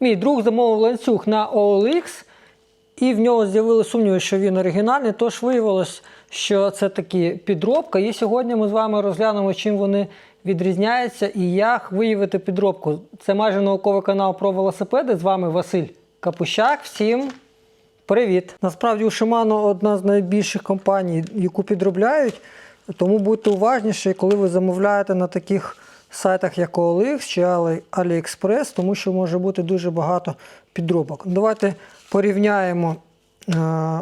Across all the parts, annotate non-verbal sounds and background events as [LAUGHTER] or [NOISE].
Мій друг замовив ланцюг на OLX, і в нього з'явили сумніви, що він оригінальний. Тож виявилось, що це таки підробка. І сьогодні ми з вами розглянемо, чим вони відрізняються і як виявити підробку. Це майже науковий канал про велосипеди. З вами Василь Капущак. Всім привіт! Насправді у Shimano одна з найбільших компаній, яку підробляють. Тому будьте уважніші, коли ви замовляєте на таких сайтах, як OLX чи Ali- AliExpress, тому що може бути дуже багато підробок. Давайте порівняємо е,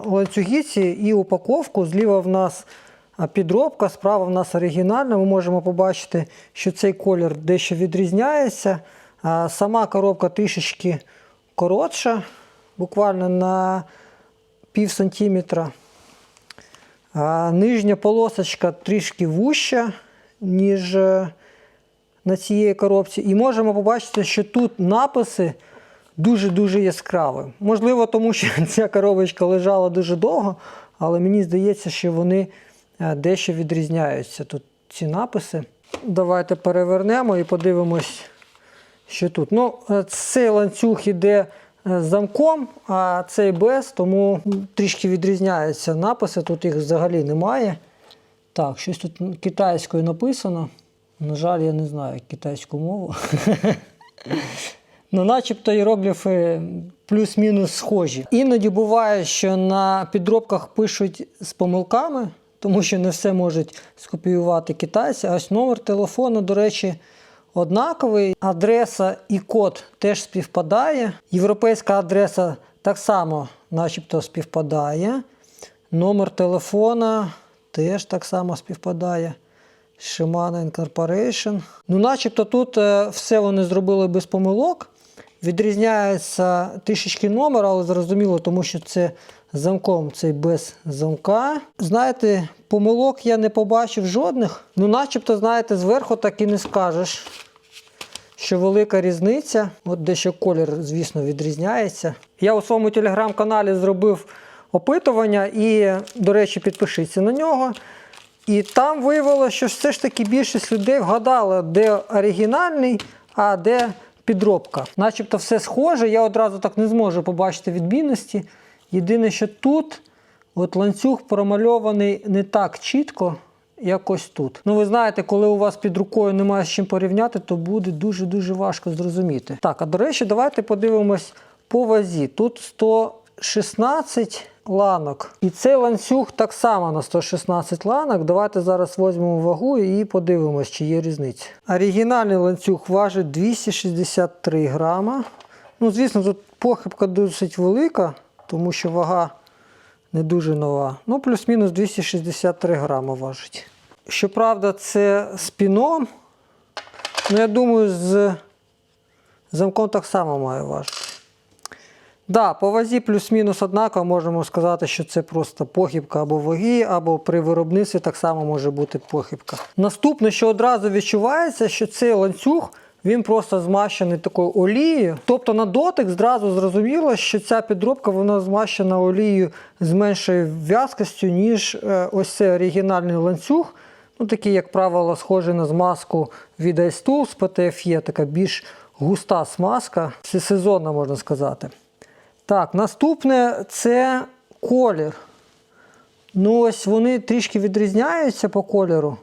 ланцюги ці і упаковку. Зліва в нас е, підробка, справа в нас оригінальна. Ми можемо побачити, що цей колір дещо відрізняється. Е, Сама коробка трішечки коротша, буквально на пів сантиметра. Нижня полосочка трішки вуща, ніж на цієї коробці. І можемо побачити, що тут написи дуже-дуже яскраві. Можливо, тому що [LAUGHS] ця коробочка лежала дуже довго, але мені здається, що вони е, дещо відрізняються. Тут ці написи. Давайте перевернемо і подивимось, що тут. Ну, е, цей ланцюг іде е, замком, а цей без, тому трішки відрізняються написи, тут їх взагалі немає. Так, щось тут китайською написано. На жаль, я не знаю китайську мову. Ну, начебто іерогліфи плюс-мінус схожі. Іноді буває, що на підробках пишуть з помилками, тому що не все можуть скопіювати китайці. А ось номер телефону, до речі, однаковий. Адреса і код теж співпадає. Європейська адреса так само, начебто, співпадає. Номер телефона теж так само співпадає. Shimano Incorporation. Ну, начебто тут е, все вони зробили без помилок. Відрізняється трішечки номер, але зрозуміло, тому що це замком, цей без замка. Знаєте, помилок я не побачив жодних. Ну, начебто, знаєте, зверху так і не скажеш, що велика різниця. От дещо колір, звісно, відрізняється. Я у своєму телеграм-каналі зробив опитування і, до речі, підпишіться на нього. І там виявилося, що все ж таки більшість людей вгадала, де оригінальний, а де підробка. Начебто все схоже, я одразу так не зможу побачити відмінності. Єдине, що тут от ланцюг промальований не так чітко, як ось тут. Ну, ви знаєте, коли у вас під рукою немає з чим порівняти, то буде дуже-дуже важко зрозуміти. Так, а до речі, давайте подивимось по вазі. Тут 116 ланок. І цей ланцюг так само на 116 ланок. Давайте зараз візьмемо вагу і подивимось, чи є різниця. Оригінальний ланцюг важить 263 грама. Ну, звісно, тут похибка досить велика, тому що вага не дуже нова. Ну, плюс-мінус 263 грама важить. Щоправда, це з піном. Ну, я думаю, з замком так само має важити. Да, по вазі плюс-мінус однаково можемо сказати, що це просто похибка або ваги, або при виробництві так само може бути похибка. Наступне, що одразу відчувається, що цей ланцюг він просто змащений такою олією. Тобто на дотик зразу зрозуміло, що ця підробка вона змащена олією з меншою в'язкостю, ніж е, ось цей оригінальний ланцюг. Ну, такий, як правило, схожий на змазку від Ice Tools PTFE, така більш густа смазка, це сезонна, можна сказати. Так, наступне це колір. Ну, ось вони трішки відрізняються по кольору.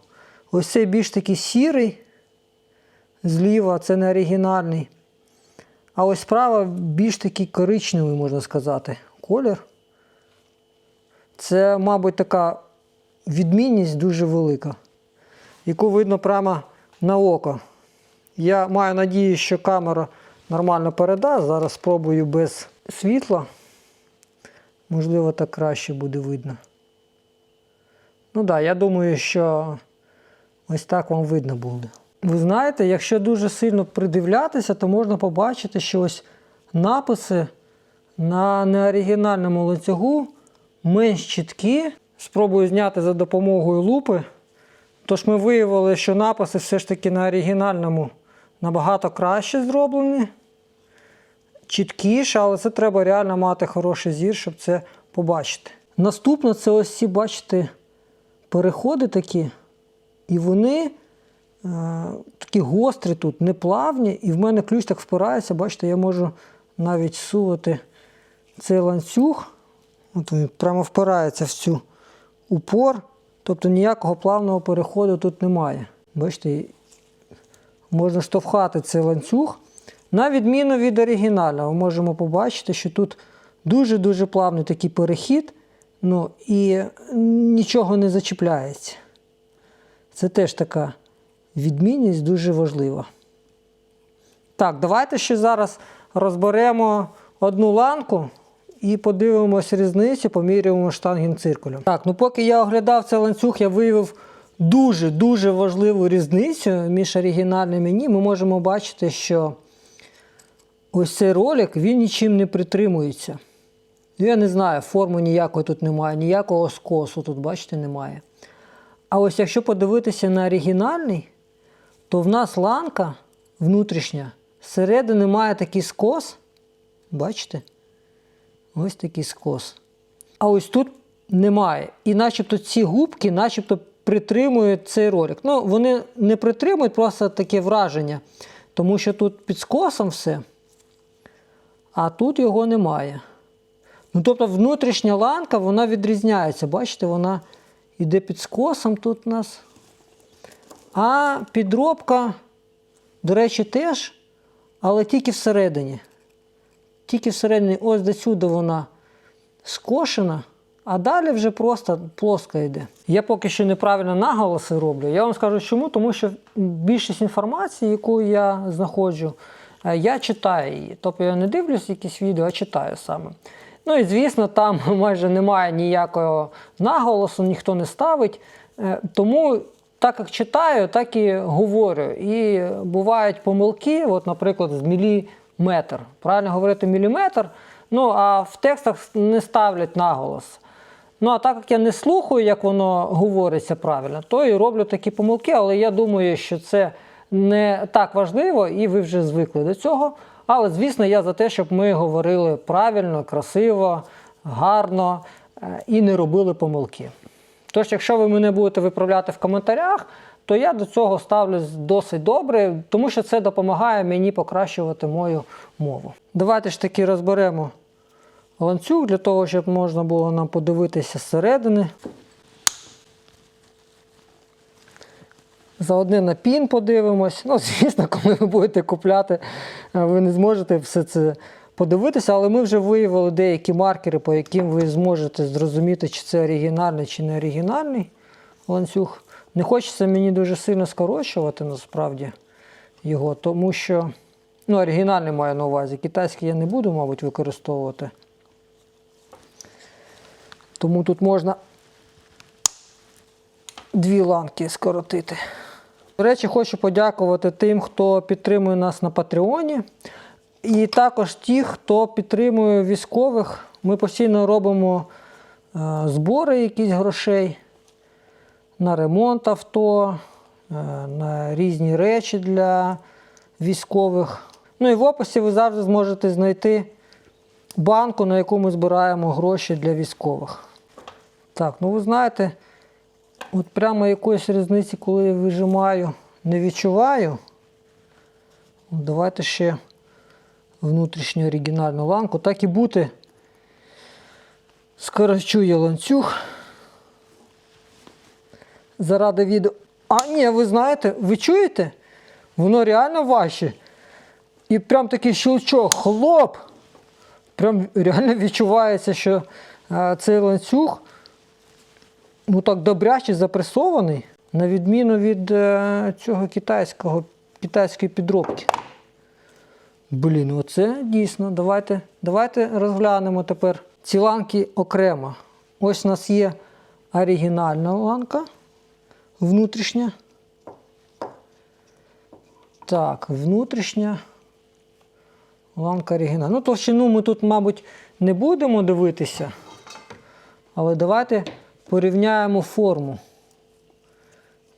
Ось цей більш такий сірий, зліва, це не оригінальний. А ось справа більш такий коричневий, можна сказати, колір. Це, мабуть, така відмінність дуже велика, яку видно прямо на око. Я маю надію, що камера нормально передасть. Зараз спробую без світла. Можливо, так краще буде видно. Ну так, да, я думаю, що ось так вам видно буде. Ви знаєте, якщо дуже сильно придивлятися, то можна побачити, що ось написи на неоригінальному ланцюгу менш чіткі. Спробую зняти за допомогою лупи. Тож ми виявили, що написи все ж таки на оригінальному набагато краще зроблені чіткіше, але це треба реально мати хороший зір, щоб це побачити. Наступне це ось ці, бачите, переходи такі, і вони е, такі гострі тут, неплавні, і в мене ключ так впирається, бачите, я можу навіть сувати цей ланцюг. От він прямо впирається в цю упор. Тобто ніякого плавного переходу тут немає. Бачите, можна штовхати цей ланцюг. На відміну від оригінального, можемо побачити, що тут дуже-дуже плавний такий перехід, ну і нічого не зачіпляється. Це теж така відмінність дуже важлива. Так, давайте ще зараз розберемо одну ланку і подивимось різницю, поміряємо штангін циркулем. Так, ну поки я оглядав цей ланцюг, я виявив дуже-дуже важливу різницю між оригінальним і ні. Ми можемо бачити, що ось цей ролик він нічим не притримується. Ну, Я не знаю, форми ніякої тут немає, ніякого скосу тут, бачите, немає. А ось якщо подивитися на оригінальний, то в нас ланка внутрішня, зсередини має такий скос. Бачите? Ось такий скос. А ось тут немає. І начебто ці губки начебто притримують цей ролик. Ну, вони не притримують, просто таке враження. Тому що тут під скосом все, а тут його немає. Ну, тобто внутрішня ланка вона відрізняється. Бачите, вона йде під скосом тут у нас. А підробка, до речі, теж, але тільки всередині. Тільки всередині, ось до сюди вона скошена, а далі вже просто плоско йде. Я поки що неправильно наголоси роблю. Я вам скажу чому, тому що більшість інформації, яку я знаходжу, я читаю її. Тобто я не дивлюсь якісь відео, а читаю саме. Ну і звісно, там [LAUGHS] майже немає ніякого наголосу, ніхто не ставить. Е, Тому так як читаю, так і говорю. І бувають помилки, от, наприклад, з міліметр. Правильно говорити міліметр, ну а в текстах не ставлять наголос. Ну, а так як я не слухаю, як воно говориться правильно, то і роблю такі помилки, але я думаю, що це не так важливо, і ви вже звикли до цього. Але, звісно, я за те, щоб ми говорили правильно, красиво, гарно е, і не робили помилки. Тож, якщо ви мене будете виправляти в коментарях, то я до цього ставлюсь досить добре, тому що це допомагає мені покращувати мою мову. Давайте ж таки розберемо ланцюг для того, щоб можна було нам подивитися зсередини. Заодне на пін подивимось. Ну, звісно, коли ви будете купляти, е, ви не зможете все це подивитися, але ми вже виявили деякі маркери, по яким ви зможете зрозуміти, чи це оригінальний, чи не оригінальний ланцюг. Не хочеться мені дуже сильно скорочувати насправді його, тому що ну, оригінальний маю на увазі. Китайський я не буду, мабуть, використовувати. Тому тут можна дві ланки скоротити. До речі, хочу подякувати тим, хто підтримує нас на Патреоні. І також ті, хто підтримує військових. Ми постійно робимо е, збори якісь грошей на ремонт авто, е, на різні речі для військових. Ну і в описі ви завжди зможете знайти банку, на яку ми збираємо гроші для військових. Так, ну ви знаєте, от прямо якоїсь різниці, коли я вижимаю, не відчуваю. Давайте ще внутрішню оригінальну ланку. Так і бути. Скорочу я ланцюг. Заради відео. А, ні, ви знаєте, ви чуєте? Воно реально важче. І прям такий щелчок, хлоп. Прям реально відчувається, що е, цей ланцюг ну так добряче запресований, на відміну від е, цього китайського, китайської підробки. Блін, оце дійсно. Давайте, давайте розглянемо тепер ці ланки окремо. Ось у нас є оригінальна ланка внутрішня. Так, внутрішня ланка оригінальна. Ну, товщину ми тут, мабуть, не будемо дивитися. Але давайте порівняємо форму.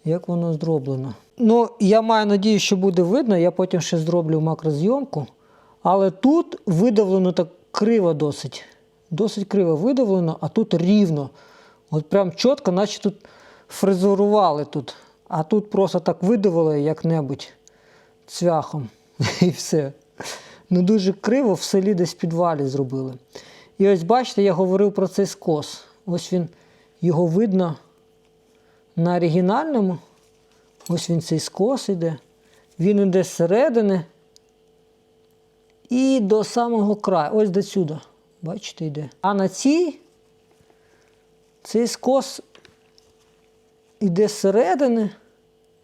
Як воно зроблено. Ну, я маю надію, що буде видно, я потім ще зроблю макрозйомку. Але тут видавлено так криво досить. Досить криво видавлено, а тут рівно. От прям чітко, наче тут фрезерували тут. А тут просто так видавили як-небудь цвяхом. [LAUGHS] І все. ну дуже криво в селі десь в підвалі зробили. І ось бачите, я говорив про цей скос. Ось він, його видно на оригінальному. Ось він цей скос іде. Він іде зсередини і до самого краю. Ось до сюди. Бачите, йде. А на цій цей скос іде зсередини.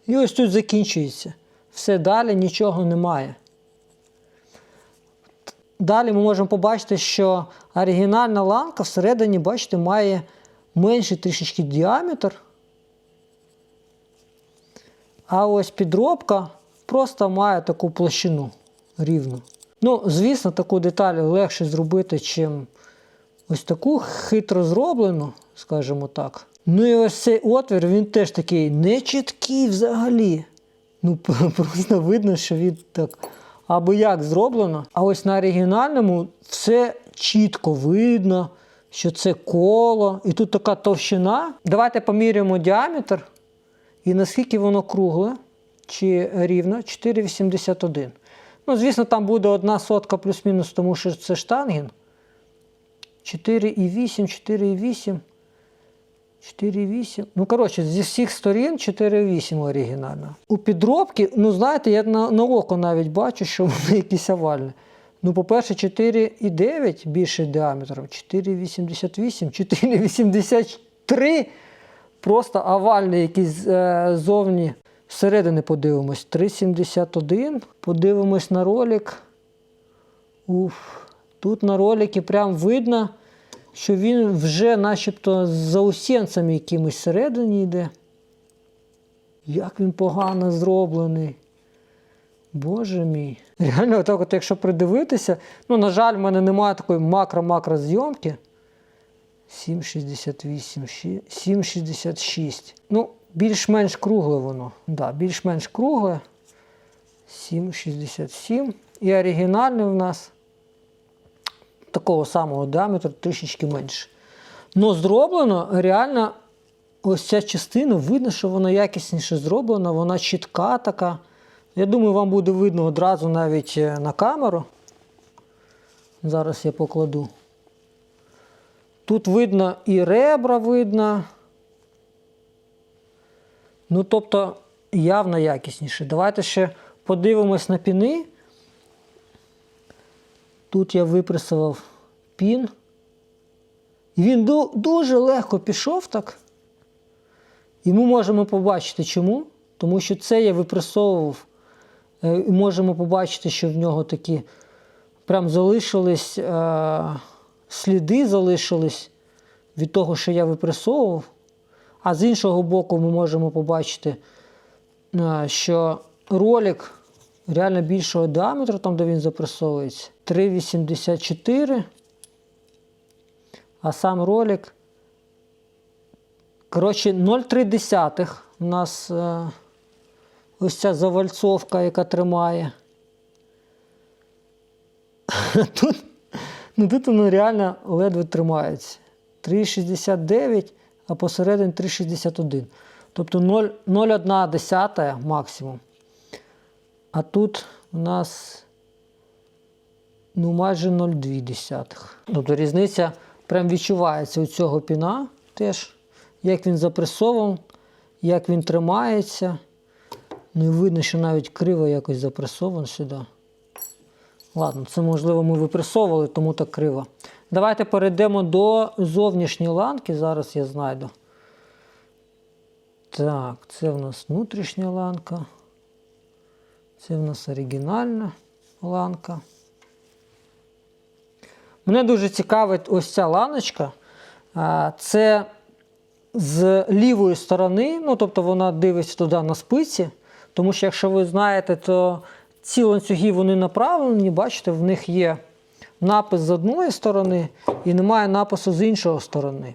І ось тут закінчується. Все далі нічого немає. Далі ми можемо побачити, що оригінальна ланка всередині, бачите, має менший трішечки діаметр. А ось підробка просто має таку площину рівну. Ну, звісно, таку деталь легше зробити, чим ось таку хитро зроблену, скажімо так. Ну і ось цей отвір, він теж такий нечіткий взагалі. Ну, [LAUGHS] просто видно, що він так або як зроблено. А ось на оригінальному все чітко видно, що це коло. І тут така товщина. Давайте поміряємо діаметр. І наскільки воно кругле чи рівно 4,81. Ну, звісно, там буде одна сотка плюс-мінус, тому що це штангін. 4,8, 4,8. 4,8. Ну, коротше, зі всіх сторін 4,8 оригінально. У підробки, ну знаєте, я на, на око навіть бачу, що [LAUGHS] вони якісь овальні. Ну, по-перше, 4,9 більше діаметром, 4,88, 4,83. Просто овальний якийсь е, зовні. Зсередини подивимось. 3,71. Подивимось на ролик. Уф. Тут на роликі прям видно, що він вже начебто з заусенцями якимось всередині йде. Як він погано зроблений. Боже мій. Реально, отак от, якщо придивитися, ну, на жаль, в мене немає такої макро-макро зйомки. 7,68, 7,66. Ну, більш-менш кругле воно. Да, більш-менш кругле. 7,67. І оригінальне в нас такого самого діаметру трішечки менше. Ну, зроблено реально ось ця частина, видно, що вона якісніше зроблена, вона чітка така. Я думаю, вам буде видно одразу навіть е, на камеру. Зараз я покладу. Тут видно і ребра видно. Ну, тобто, явно якісніше. Давайте ще подивимось на піни. Тут я випресував пін. І він дуже легко пішов так. І ми можемо побачити чому. Тому що це я випресовував. Е, І можемо побачити, що в нього такі прям залишились е, сліди залишились від того, що я випресовував. А з іншого боку, ми можемо побачити, е, що ролик реально більшого діаметру, там де він запресовується, 3,84. А сам ролик. Коротше, 0,3 у нас ось ця завальцовка, яка тримає. [LAUGHS] Тут, ну, тут воно реально ледве тримається. 3,69, а посередині 3,61. Тобто 0,1 десята максимум. А тут у нас ну, майже 0,2. десятих. Тобто різниця прям відчувається у цього піна теж, як він запресован, як він тримається. Ну і видно, що навіть криво якось запресован сюди. Ладно, це можливо ми випресовували, тому так криво. Давайте перейдемо до зовнішньої ланки. Зараз я знайду. Так, це в нас внутрішня ланка. Це в нас оригінальна ланка. Мене дуже цікавить ось ця ланочка. Це з лівої сторони, ну тобто вона дивиться туди на спиці. Тому що, якщо ви знаєте, то ці ланцюги вони направлені, бачите, в них є напис з одної сторони і немає напису з іншої сторони.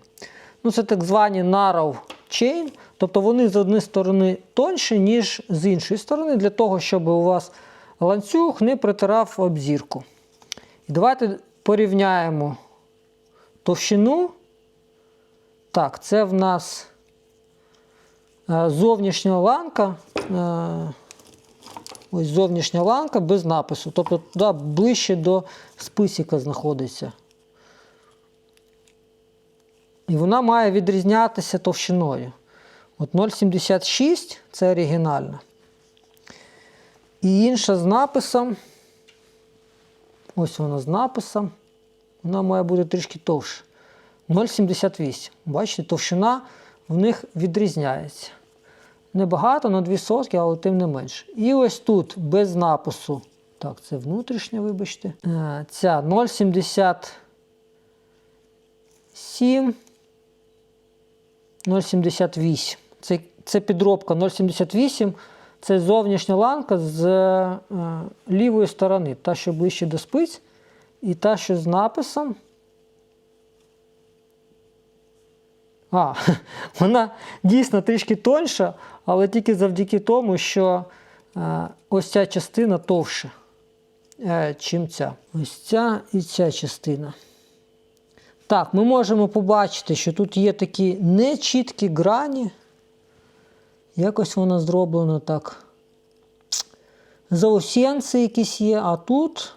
Ну, Це так звані narrow chain, тобто вони з однієї сторони тонші, ніж з іншої сторони, для того, щоб у вас ланцюг не притирав об зірку. І давайте порівняємо товщину. Так, це в нас зовнішня ланка. Е, Ось зовнішня ланка без напису. Тобто туди ближче до списіка знаходиться. І вона має відрізнятися товщиною. От 0,76 це оригінальна. І інша з написом. Ось вона з написом. Вона має бути трішки товше. 0,78. Бачите, товщина в них відрізняється. Небагато, на 2 сотки, але тим не менше. І ось тут без напису. Так, це внутрішня, вибачте. Е, Ця 0,77. 0,78. Це, це підробка 0,78. Це зовнішня ланка з е, лівої сторони, та, що ближче до спиць, і та, що з написом. А, [LAUGHS] вона дійсно трішки тоньша, але тільки завдяки тому, що е, ось ця частина товща, е, чим ця. Ось ця і ця частина. Так, ми можемо побачити, що тут є такі нечіткі грані. Якось воно зроблено так. Заусенці якісь є, а тут,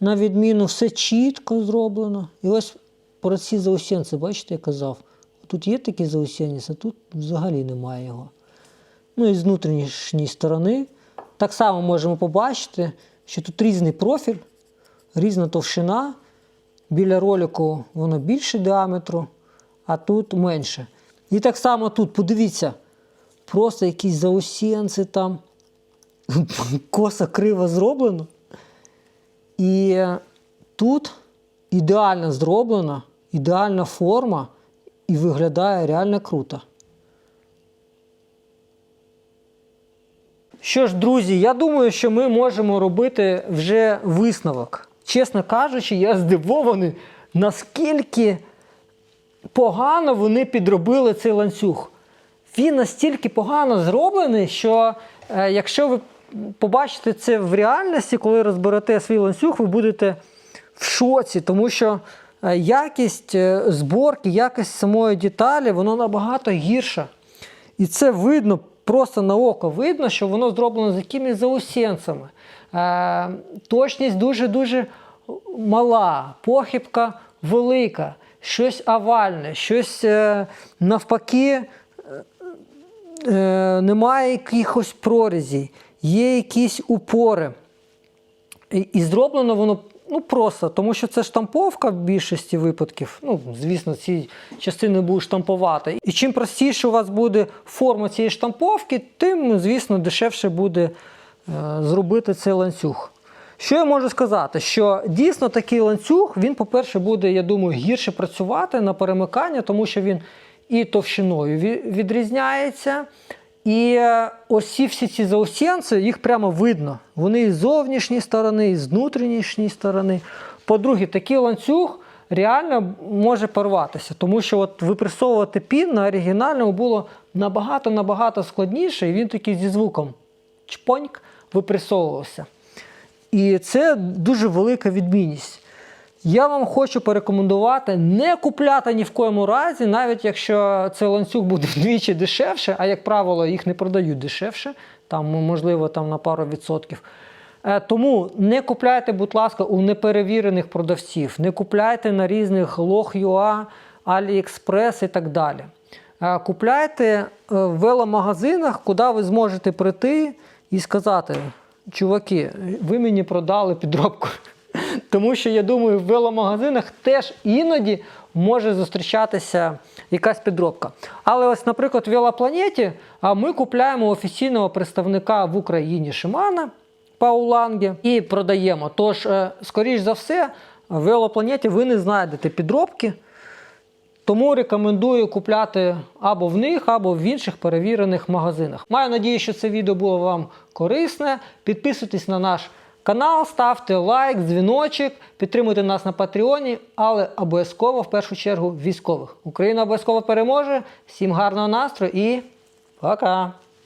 на відміну, все чітко зроблено. І ось про ці заусенці, бачите, я казав. Тут є такі заусенці, а тут взагалі немає його. Ну і з внутрішньої сторони. Так само можемо побачити, що тут різний профіль, різна товщина. Біля ролику воно більше діаметру, а тут менше. І так само тут, подивіться, просто якісь заусенці там, [LAUGHS] коса криво зроблено. І тут ідеально зроблена, ідеальна форма і виглядає реально круто. Що ж, друзі, я думаю, що ми можемо робити вже висновок. Чесно кажучи, я здивований, наскільки погано вони підробили цей ланцюг. Він настільки погано зроблений, що е, якщо ви побачите це в реальності, коли розберете свій ланцюг, ви будете в шоці, тому що якість е, зборки, якість самої деталі, воно набагато гірша. І це видно, просто на око видно, що воно зроблено з якимись заусенцями. Е, точність дуже-дуже мала, похибка велика, щось овальне, щось е, навпаки. Е, немає якихось прорізей, є якісь упори. І, і зроблено воно ну, просто, тому що це штамповка в більшості випадків. Ну, звісно, ці частини будуть штампувати. І чим простіше у вас буде форма цієї штамповки, тим, звісно, дешевше буде е, зробити цей ланцюг. Що я можу сказати? Що дійсно такий ланцюг, він, по-перше, буде, я думаю, гірше працювати на перемикання, тому що він і товщиною відрізняється. І е, ось ці всі ці заусенці, їх прямо видно. Вони і з зовнішньої сторони, і з внутрішньої сторони. По-друге, такий ланцюг реально може порватися, тому що от випресовувати пін на оригінальному було набагато-набагато складніше, і він такий зі звуком чпоньк випресовувався. І це дуже велика відмінність. Я вам хочу порекомендувати не купляти ні в коєму разі, навіть якщо цей ланцюг буде [LAUGHS] вдвічі дешевше, а як правило, їх не продають дешевше, там, можливо, там на пару відсотків. Е, Тому не купляйте, будь ласка, у неперевірених продавців, не купляйте на різних Log.ua, AliExpress і так далі. Е, Купляйте е, в веломагазинах, куди ви зможете прийти і сказати: чуваки, ви мені продали підробку. Тому що я думаю, в веломагазинах теж іноді може зустрічатися якась підробка. Але ось, наприклад, в велопланеті ми купляємо офіційного представника в Україні Шимана Пауланге і продаємо. Тож, е, скоріш за все, в велопланеті ви не знайдете підробки. Тому рекомендую купляти або в них, або в інших перевірених магазинах. Маю надію, що це відео було вам корисне. Підписуйтесь на наш канал, ставте лайк, дзвіночок, підтримуйте нас на Патреоні, але обов'язково в першу чергу військових. Україна обов'язково переможе. Всім гарного настрою і пока!